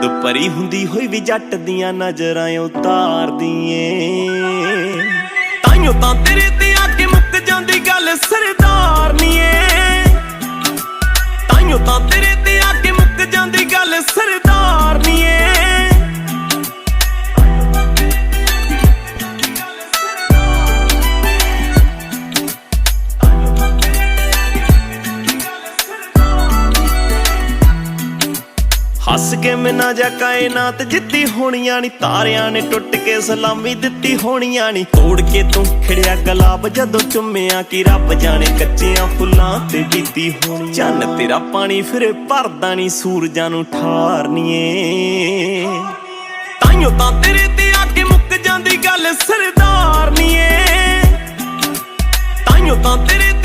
ਦੁਪਰੀ ਹੁੰਦੀ ਹੋਈ ਵੀ ਜੱਟ ਦੀਆਂ ਨਜ਼ਰਾਂ ਉਤਾਰਦੀ ਏ ਤਾਈਓ ਤਾਂ ਤੇਰੇ ਤੇ ਆ ਕੇ ਮੁੱਕ ਜਾਂਦੀ ਗੱਲ ਸਰਦਾਰ ਨੀ ਏ ਤਾਈਓ ਤਾਂ ਤੇਰੇ ਤੇ ਆ ਹੱਸ ਕੇ ਮਿਨਾ ਜਾ ਕਾਇਨਾਤ ਜਿੱਤੀ ਹੋਣੀਆਂ ਨੀ, ਤਾਰਿਆਂ ਨੇ ਟੁੱਟ ਕੇ ਸਲਾਮੀ ਦਿੱਤੀ ਹੋਣੀਆਂ ਨੀ। ਤੋੜ ਕੇ ਤੂੰ ਖਿੜਿਆ ਗੁਲਾਬ ਜਦੋਂ ਚੁੰਮਿਆ ਕਿ ਰੱਬ ਜਾਣੇ ਕੱਚਿਆਂ ਫੁੱਲਾਂ ਤੇ ਬੀਤੀ ਹੋਣੀ। ਚੰਨ ਤੇਰਾ ਪਾਣੀ ਫਿਰੇ ਭਰਦਾ ਨੀ, ਸੂਰਜਾਂ ਨੂੰ ਠਾਰਨੀਏ। ਤਾਈਓ ਤਾਂ ਤੇਰੇ ਤੇ ਆ ਕੇ ਮੁੱਕ ਜਾਂਦੀ ਗੱਲ ਸਰਦਾਰ ਤਾਈਓ ਤਾਂ ਤੇਰੇ